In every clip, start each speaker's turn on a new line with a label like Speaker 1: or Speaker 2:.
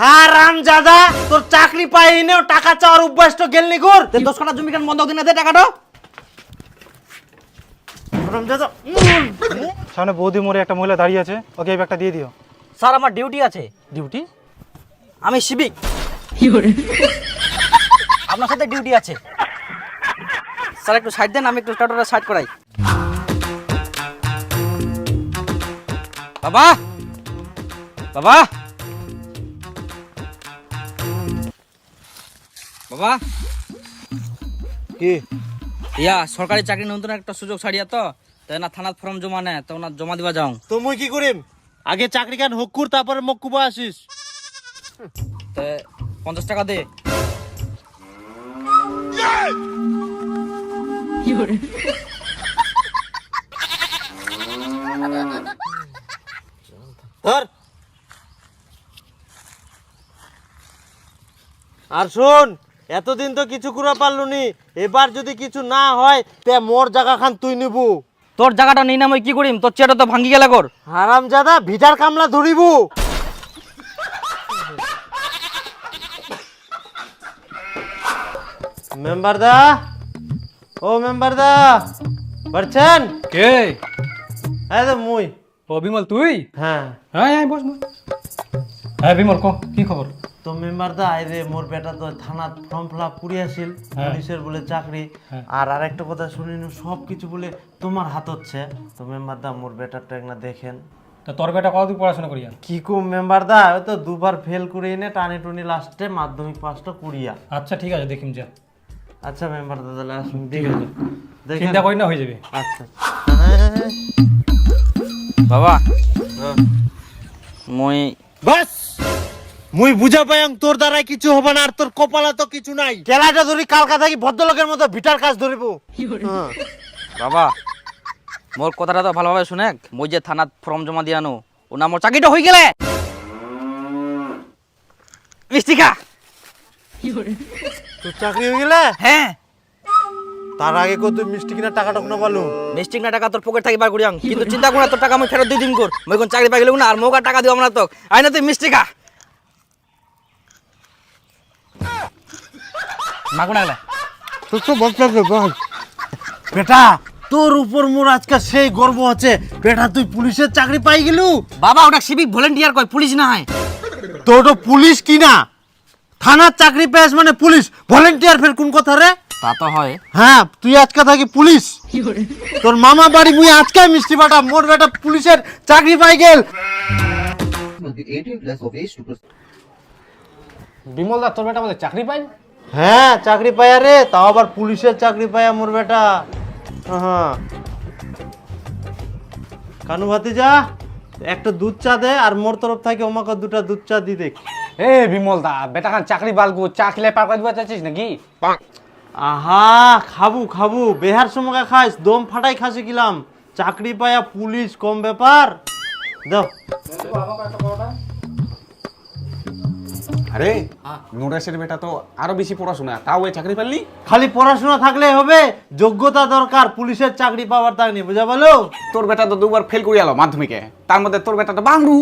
Speaker 1: হারাম জাদা তোর চাকরি পাই নেও টাকা চাওয়ার অভ্যাস তো গেলনি কর
Speaker 2: তে দশ কাটা জমি কেন বন্ধক দিন না দে টাকাটা?
Speaker 1: হারাম জাদা
Speaker 3: সামনে বৌদি মোড়ে একটা মহিলা দাঁড়িয়ে আছে ওকে এই ব্যাগটা দিয়ে দিও।
Speaker 2: স্যার আমার ডিউটি আছে।
Speaker 3: ডিউটি?
Speaker 2: আমি সিভিক। আপনার সাথে ডিউটি আছে। স্যার একটু সাইড দেন আমি একটু টোটোটা সাইড করাই। বাবা! বাবা! বাবা।
Speaker 1: কি?
Speaker 2: ইয়া সরকারি চাকরি নতুন একটা সুযোগ ছাড়িয়া তো। তাই না থানাত ফর্ম জমা নেয় তো না জমা দিবা যাও।
Speaker 1: তো মুই কি করিম আগে চাকরি কান হকুর তারপরে মক্কুবা আসিস।
Speaker 2: তে পঞ্চাশ টাকা দে।
Speaker 1: ধর। আর শোন এতদিন তো কিছু করা পারলু নি এবার যদি কিছু না হয় তে মোর জায়গা খান তুই নিবু।
Speaker 2: তোর জায়গাটা নেই না মই কি করিম? তোর চেয়ারটা তো ভাঙ্গি গেলে কর।
Speaker 1: হারাম জাদা ভিটার কামলা ধরিবু। মেম্বার দা ও মেম্বার দা পারছেন?
Speaker 3: কে?
Speaker 1: হ্যাঁ তো মুই।
Speaker 3: ও বিমল তুই?
Speaker 1: হ্যাঁ।
Speaker 3: হ্যাঁ হ্যাঁ বস বস। হ্যাঁ বিমল কো কি খবর?
Speaker 1: তো মেম্বার দা এই রে মোর বেটা তো থানাত ফর্ম ফিল আপ করিয়াছিল
Speaker 3: হ্যাঁ।
Speaker 1: পুলিশের বলে চাকরি।
Speaker 3: হ্যাঁ।
Speaker 1: আর আরেকটা কথা শুনিনু সব কিছু বলে তোমার হাত হচ্ছে। তো মেম্বার দা মোর বেটারটা একনা দেখেন।
Speaker 3: তা তোর বেটা কতদূর পড়াশোনা করিয়া?
Speaker 1: কি কম মেম্বার দা ওই তো দুবার ফেল করে এনে টানি টুনি লাস্টে মাধ্যমিক পাসটা করিয়া।
Speaker 3: আচ্ছা ঠিক আছে দেখিম যা।
Speaker 1: আচ্ছা মেম্বার দা তাহলে আসুন দেখেন দেখেন।
Speaker 3: চিন্তা করি না হয়ে যাবে।
Speaker 1: আচ্ছা।
Speaker 2: বাবা। মই
Speaker 1: বাস! মুই বুঝা পাইং তোর দ্বারাই কিছু হবে না আর তোর কপালে তো কিছু নাই। কেলাটা ধরি কালকা থাকি ভদ্রলোকের মতো ভিটার কাজ ধরিব। হ্যাঁ।
Speaker 2: বাবা মোর কথাটা তো ভালোভাবে শুনে মই যে থানাত ফর্ম জমা দিয়ানো ও না মোর চাকরিটা হয়ে গেলে। মিষ্টিকা।
Speaker 1: তোর চাকরি হয়ে গেলে?
Speaker 2: হ্যাঁ।
Speaker 1: তার আগে কত তুই মিষ্টি কিনা টাকাটা কোনো পালু?
Speaker 2: মিষ্টিক না টাকা তোর পকেট থাকি বার করিয়াং। কিন্তু চিন্তা করে তোর টাকা আমি ফেরত দিয়ে দিন কর। মই কোন চাকরি পাই গেলে না আর মোক আর টাকা দিও আমরা তো আই না তুই মিষ্টিকা। মাগো না
Speaker 1: তোর তো বলতে বল বেটা তোর উপর মোর আজকে সেই গর্ব আছে। বেটা তুই পুলিশের চাকরি পাই গেলু?
Speaker 2: বাবা ওটা সিভিক ভলেন্টিয়ার কয় পুলিশ না হয়।
Speaker 1: তোর তো পুলিশ কিনা থানার চাকরি পেয়েছ মানে পুলিশ। ভলেন্টিয়ার ফের কোন কথা রে?
Speaker 2: তা তো হয়।
Speaker 1: হ্যাঁ তুই আজকে থাকি পুলিশ। তোর মামা বাড়ি মুই আজকে মিষ্টি বাটা মোর বেটা পুলিশের চাকরি পাই গেল।
Speaker 4: Must be 18 plus of age to proceed.
Speaker 3: Bimal দা তোর বেটা বলে চাকরি পাই
Speaker 1: হ্যাঁ চাকরি পায়া রে তাও আবার পুলিশের চাকরি পায়া মোর বেটা। হ্যাঁ কানু ভাতিজা একটা দুধ চা দে আর মোর তরফ থেকে ওমাকে দুটা দুধ চা দি দেখ
Speaker 3: এ বিমল দা বেটা খান চাকরি বালগু চা খেলে পার করে দিবা চাচ্ছিস নাকি?
Speaker 1: আহা খাবু খাবু বেহার সময় খাইস দম ফাটাই খাসি গেলাম চাকরি পায়া পুলিশ কম ব্যাপার। দাও।
Speaker 5: আরে নুরেশের বেটা তো আরও বেশি পড়াশোনা তাও ওই চাকরি পারলি
Speaker 1: খালি পড়াশোনা থাকলে হবে যোগ্যতা দরকার পুলিশের চাকরি পাওয়ার তাক নেই বুঝা বলো?
Speaker 5: তোর বেটা তো দুবার ফেল করে আলো মাধ্যমিকে তার মধ্যে তোর বেটা তো বাংরু।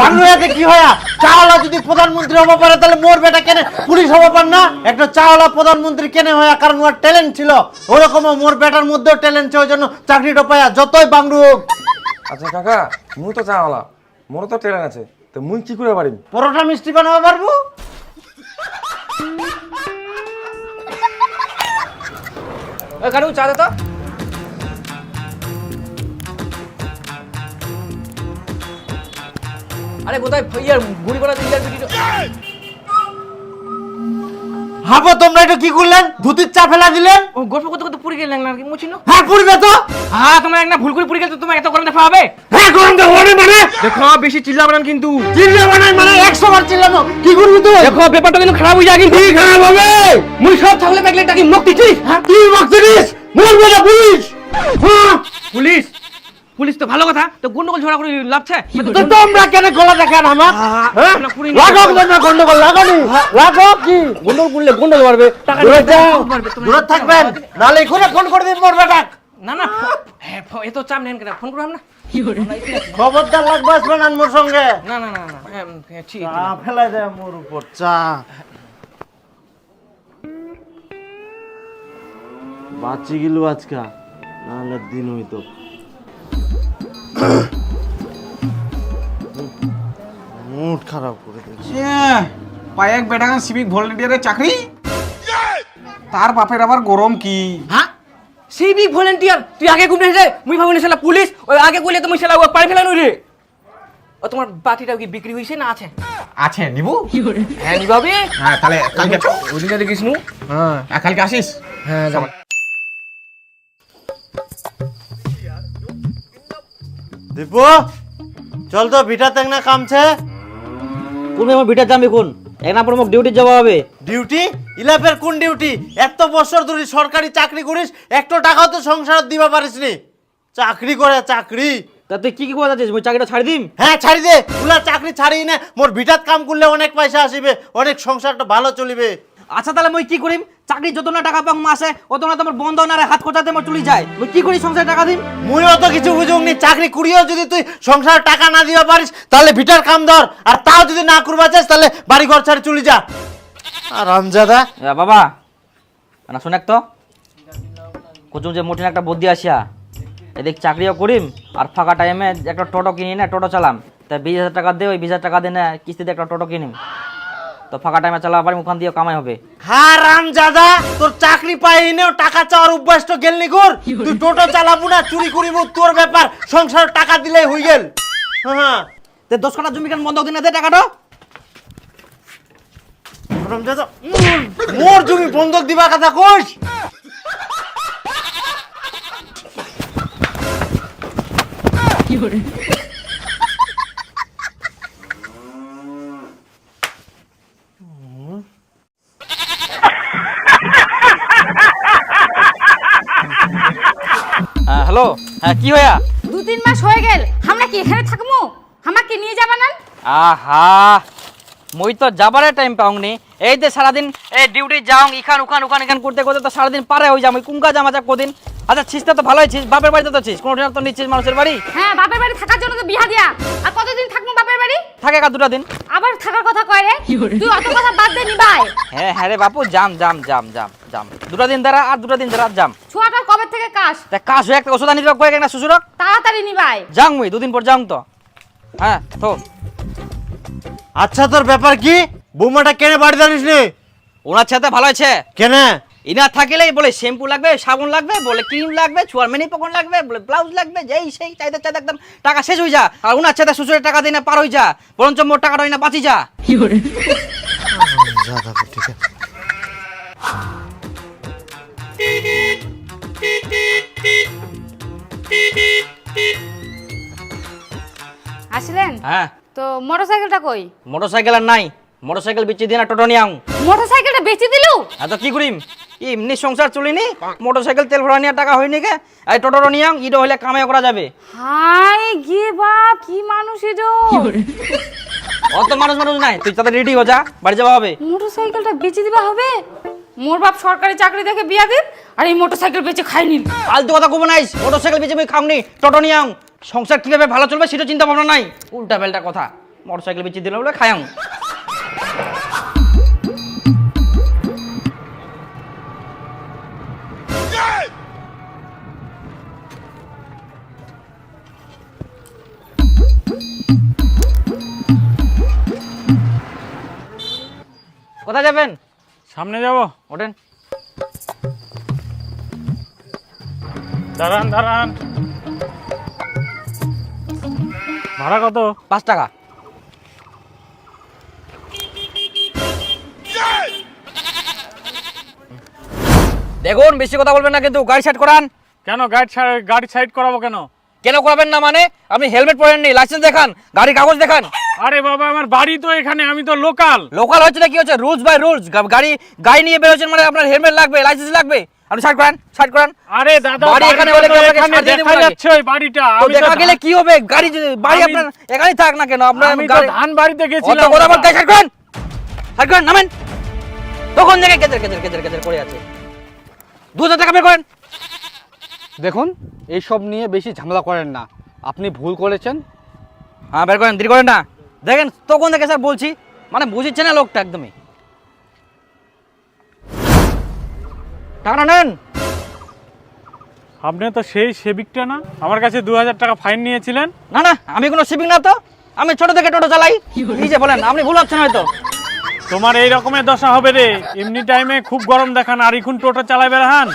Speaker 1: বাংলাতে কি হয়? চাওয়ালা যদি প্রধানমন্ত্রী হব পারে তাহলে মোর বেটা কেন পুলিশ হব পার না? একটা চাওয়ালা প্রধানমন্ত্রী কেন হয়? কারণ ওর ট্যালেন্ট ছিল। ওরকম মোর বেটার মধ্যেও ট্যালেন্ট ছিল ওই জন্য চাকরিটা পায়া যতই বাংলু
Speaker 6: আচ্ছা কাকা মুই তো চাওয়ালা মোর তো ট্রেন আছে। তো মুই কি করে পারিম
Speaker 1: পরোটা মিষ্টি বানাবো পারব?
Speaker 2: কারু চা দাও আরে কোথায় ইয়ার গুড়ি করা ইয়ার
Speaker 1: হাবো তোমরা এটা কি করলেন? ধুতির চা ফেলা দিলেন?
Speaker 2: ও গল্প করতে করতে পুরি গেলেন না কি মুছিনো
Speaker 1: হ্যাঁ পুরবে তো।
Speaker 2: হ্যাঁ তোমার একটা ভুল করে পুরি গেলে তো তোমার এত গরম দেখা হবে
Speaker 1: হ্যাঁ গরম মানে?
Speaker 2: দেখো বেশি চিল্লাবেন না কিন্তু।
Speaker 1: চিল্লা বানাই মানে একশো বার চিল্লানো। কি করবি তুই?
Speaker 2: দেখো ব্যাপারটা কিন্তু খারাপ হয়ে যায় কিন্তু।
Speaker 1: কি খারাপ হবে?
Speaker 2: মুই সব থাকলে ব্যাগলে টাকি মুখ দিচ্ছি
Speaker 1: কি মাকছিস মরবে না পুলিশ। হ্যাঁ।
Speaker 2: পুলিশ? পুলিশ তো ভালো কথা তো গন্ডগোল ঝগড়া করে লাভছে?
Speaker 1: তো তোমরা কেন গলা দেখান আমার হ্যাঁ?
Speaker 2: আমরা পুরি
Speaker 1: লাগো তোমরা গন্ডগোল লাগানি লাগো কি?
Speaker 2: গন্ডগোল করলে গন্ডগোল মারবে টাকা
Speaker 1: দূরে থাকবেন। নালে ঘুরে ফোন করে দিন মোর বেটা
Speaker 2: না না। হ্যাঁ ফো- এত চাপ নেন কেন? ফোন করলাম না?
Speaker 1: খবরদার লাগবে আসবে না মোর সঙ্গে।
Speaker 2: না না না না হ্যাঁ, হ্যাঁ, ঠিক
Speaker 1: ফেলাই দেয় মোর উপর চা। বাঁচি গেল আজকা নাহলে দিন হইতো। মুড খারাপ করে দিয়েছে।
Speaker 5: পায়ে এক বেটাখান সিভিক ভলেন্টিয়ারের চাকরি? তার বাপের আবার গরম কি?
Speaker 2: হ্যাঁ? সিভিক ভলেন্টিয়ার তুই আগে কুমড়ে রে মুই ভাবনি শালা পুলিশ? ওই আগে কইলে তুমি শালা ও পাই ফেলানো রে। ও তোমার বাটিটা কি বিক্রি হইছে না আছে?
Speaker 5: আছে নিবু?
Speaker 2: হ্যাঁ নিবাবে?
Speaker 5: হ্যাঁ তাহলে কালকে
Speaker 2: দেখিস নু? হ্যাঁ।
Speaker 5: কালকে আসিস?
Speaker 2: হ্যাঁ
Speaker 1: দীপু চল তো ভিটা তেং না কামছে।
Speaker 2: কোন আমার বিটা জামবি কোন? এক না প্রমুখ ডিউটি যাওয়া হবে।
Speaker 1: ডিউটি? ইলাপের কোন ডিউটি? এত বছর ধরে সরকারি চাকরি করিস একটু টাকাও তো সংসার দিবা পারিস নি চাকরি করে চাকরি।
Speaker 2: তা তুই কি কি কথা যাচ্ছিস? মুই চাকরিটা ছাড়ি দিম?
Speaker 1: হ্যাঁ ছাড়ি দে। তুলা চাকরি ছাড়ি না। মোর ভিটাত কাম করলে অনেক পয়সা আসিবে অনেক সংসারটা ভালো চলিবে।
Speaker 2: আচ্ছা তাহলে মুই কি করিম চাকরি যত না টাকা পাম মাসে অত না তোমার বন্ধ না হাত খোঁচাতে আমার চুলি যায়। মুই কি করি সংসারে টাকা দিম?
Speaker 1: মুই অত কিছু বুঝুক নি চাকরি করিও যদি তুই সংসার টাকা না দিবা পারিস তাহলে ভিটার কাম ধর আর তাও যদি না করবা চাস তাহলে বাড়ি ঘর ছাড়ে চলে যা। আর রামজাদা
Speaker 2: এ বাবা না শোনাক তো কুচুম যে মোটিন একটা বুদ্ধি আসিয়া এদিক চাকরিও করিম আর ফাঁকা টাইমে একটা টোটো কিনি না টোটো চালাম। তা বিশ হাজার টাকা দে ওই বিশ হাজার টাকা দিয়ে না কিস্তিতে একটা টোটো কিনিম। তো ফাঁকা টাইমে চালাবার পারি ওখান দিয়ে কামাই হবে।
Speaker 1: হ্যাঁ রামজাদা তোর চাকরি পাই নেও টাকা চাওয়ার অভ্যাস তো গেলনি কর তুই টোটো চালাবো না চুরি করিব তোর ব্যাপার সংসার টাকা দিলেই হই গেল। হ্যাঁ
Speaker 2: তে দশ কাটা জমি কেন বন্ধ দিন দে টাকাটা?
Speaker 1: রামজাদা উম, মোর জমি বন্ধক দিবা কথা কইস?
Speaker 2: হ্যাঁ হ্যালো? হ্যাঁ কি হইয়া?
Speaker 7: দু তিন মাস হয়ে গেল আমরা কি এখানে থাকব আমাকে নিয়ে যাবা না
Speaker 2: আহা মই তো যাবারে টাইম পাওনি। এই যে সারাদিন এই ডিউটি যাও ইখান উখান উখান ইখান করতে করতে তো সারাদিন পারে হয়ে যাও কুঙ্কা জামা যা কদিন। আচ্ছা ছিসটা তো ভালোই ছিস বাপের বাড়িতে তো ছিস। কোনো তো নিচ্ছিস মানুষের বাড়ি?
Speaker 7: হ্যাঁ বাপের বাড়ি থাকার জন্য তো বিয়া দিয়া। আর কতদিন থাকব বাপের বাড়ি?
Speaker 2: থাকে কা দুটা দিন।
Speaker 7: আবার থাকার কথা কয় রে? তুই অত কথা বাদ দে নিবাই।
Speaker 2: হ্যাঁ হ্যাঁ রে বাপু জাম জাম জাম জাম জাম দুটা দিন দ্বারা আর দুটা দিন দ্বারা জাম
Speaker 7: ছোয়াটার থেকে কাশ।
Speaker 2: তা কাজ হয়ে একটা ওষুধ আনি দিবা কয়েক না শ্বশুরক
Speaker 7: তাড়াতাড়ি নিবাই।
Speaker 2: যাং মুই দুদিন পর যাং তো। হ্যাঁ তো
Speaker 1: আচ্ছা তোর ব্যাপার কি? বৌমাটা কেনে বাড়ি জানিস নি?
Speaker 2: ওনার সাথে ভালো আছে।
Speaker 1: কেনে?
Speaker 2: ইনা থাকিলেই বলে শ্যাম্পু লাগবে সাবুন লাগবে বলে ক্রিম লাগবে ছুয়ার মেনি পকন লাগবে বলে ব্লাউজ লাগবে যেই সেই চাইতে চাইতে একদম টাকা শেষ হয়ে যা। আর উনার সাথে শ্বশুরের টাকা দিয়ে না পার হয়ে যা বরঞ্চ মোর টাকাটা হয় না বাঁচি যা।
Speaker 7: আসলেন?
Speaker 2: হ্যাঁ।
Speaker 7: তো মোটরসাইকেলটা কই?
Speaker 2: মোটরসাইকেল আর নাই। মোটরসাইকেল বিচ্ছি দিয়ে না টোটো নিয়ে আং
Speaker 7: মোটরসাইকেলটা বেচে দিলু?
Speaker 2: এত কি করিম? এমনি সংসার চলিনি মোটরসাইকেল তেল ভরা নিয়ে টাকা হয়নি কে এই টোটো নিয়ে আং ইটো হলে কামে করা যাবে।
Speaker 7: হাই গে বাপ কি মানুষ এটো
Speaker 2: অত মানুষ মানুষ নাই তুই তাদের রেডি হয়ে যা বাড়ি যাওয়া হবে।
Speaker 7: মোটরসাইকেলটা বেচে দিবা হবে? মোর বাপ সরকারি চাকরি দেখে বিয়া দিন আর এই মোটরসাইকেল বেচে খাই নিন।
Speaker 2: ফালতু কথা কব নাইস মোটরসাইকেল বেচে আমি খাওনি টোটো নিয়ে সংসার কীভাবে ভালো চলবে সেটা চিন্তা ভাবনা নাই। উল্টা পাল্টা কথা, মোটরসাইকেল বেচে দিলে বলে আং কোথায় যাবেন?
Speaker 8: সামনে যাব?
Speaker 2: ওঠেন।
Speaker 8: দাঁড়ান দাঁড়ান। ভাড়া কত?
Speaker 2: পাঁচ টাকা। দেখুন বেশি কথা বলবেন না কিন্তু গাড়ি সাইড করান।
Speaker 8: কেন গাড়ি গাড়ি সাইড করাবো কেন?
Speaker 2: কেন করাবেন না মানে? আপনি হেলমেট পরেননি লাইসেন্স দেখান গাড়ির কাগজ দেখান।
Speaker 8: আরে বাবা আমার বাড়ি তো এখানে আমি তো লোকাল
Speaker 2: লোকাল হচ্ছে না কি হচ্ছে? রুলস বাই রুলস গাড়ি গাড়ি নিয়ে বেরোচ্ছেন মানে আপনার হেলমেট লাগবে লাইসেন্স লাগবে। আপনি করান করান।
Speaker 8: আরে দাদা
Speaker 2: বাড়ি এখানে হলে কি আপনাকে
Speaker 8: এখানে
Speaker 2: ছাড় দিয়ে
Speaker 8: দেখা
Speaker 2: দেবো
Speaker 8: যাচ্ছে ওই বাড়িটা
Speaker 2: তো দেখা গেলে কি হবে? গাড়ি বাড়ি আপনার এখানেই থাক না কেন আপনার
Speaker 8: আমি তো ধান বাড়িতে গেছিলাম।
Speaker 2: করেন! করেন নামেন! তখন থেকে কেদের কেদের কেদের কেদের করে আছে। টাকা বের করেন।
Speaker 3: দেখুন এইসব নিয়ে বেশি ঝামেলা করেন না। আপনি ভুল করেছেন।
Speaker 2: হ্যাঁ বের করেন দেরি করেন না। দেখেন তখন দেখে স্যার বলছি মানে বুঝিচ্ছে না লোকটা একদমই। টাকাটা নেন।
Speaker 8: আপনি তো সেই সেবিকটা না? আমার কাছে দু হাজার টাকা ফাইন নিয়েছিলেন।
Speaker 2: না না আমি কোনো শিপিং না তো। আমি ছোট থেকে টোটো চালাই। যে বলেন আপনি ভুল হচ্ছেন হয়তো।
Speaker 8: তোমার এই রকমের দশা হবে রে। এমনি টাইমে খুব গরম দেখান আর এখন টোটো চালাই বেড়াহান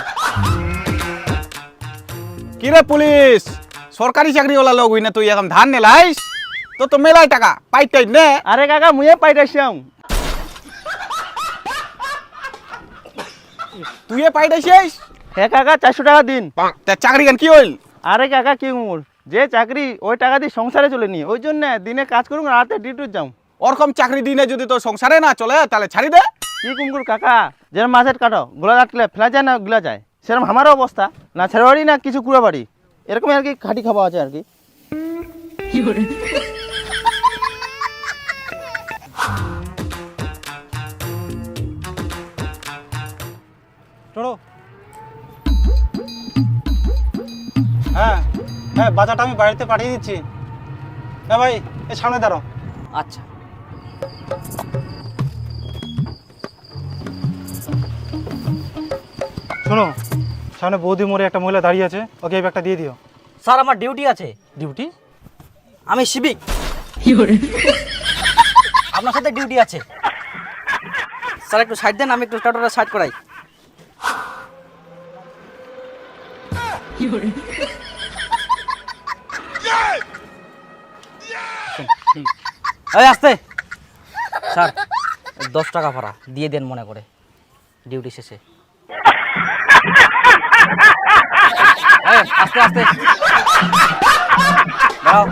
Speaker 5: কিরে পুলিশ? সরকারি চাকরি ওলা লোক হই না তুই এখন ধান নেলাইস? তো তো মেলাই টাকা পাইটাই নে।
Speaker 9: আরে কাকা মুয়ে পাইটাছিলাম
Speaker 5: তুই পাইটাইছিস
Speaker 9: হ্যাঁ কাকা চারশো টাকা দিন।
Speaker 5: তা চাকরি কেন কি হইল?
Speaker 9: আরে কাকা কি মোর যে চাকরি ওই টাকা দিয়ে সংসারে চলে নি। ওই জন্য দিনে কাজ করুন রাতে ডিউটি যাও।
Speaker 5: ওরকম চাকরি দিনে যদি তোর সংসারে না চলে তাহলে ছাড়ি দে।
Speaker 9: কি কুমকুর কাকা? যেরকম মাছের কাটো গোলা কাটলে ফেলা যায় না গুলা যায়। সেরকম আমারও অবস্থা। না ছেড়ে বাড়ি না কিছু কুড়ে বাড়ি এরকম আর কি খাটি খাওয়া আছে আর কি।
Speaker 5: হ্যাঁ হ্যাঁ বাজারটা আমি বাড়িতে পাঠিয়ে দিচ্ছি। হ্যাঁ ভাই এ সামনে দাঁড়াও।
Speaker 2: আচ্ছা।
Speaker 10: শোনো সামনে বৌদি মোড়ে একটা মহিলা দাঁড়িয়ে আছে ওকে এই ব্যাগটা দিয়ে দিও।
Speaker 2: স্যার আমার ডিউটি আছে।
Speaker 10: ডিউটি?
Speaker 2: আমি শিবিক আপনার সাথে ডিউটি আছে। স্যার একটু সাইড দেন আমি একটু টোটোটা সাইড করাই। এই আসতে। স্যার দশ টাকা ভাড়া দিয়ে দেন মনে করে ডিউটি শেষে। আস্তে আস্তে। দাঁড়াও।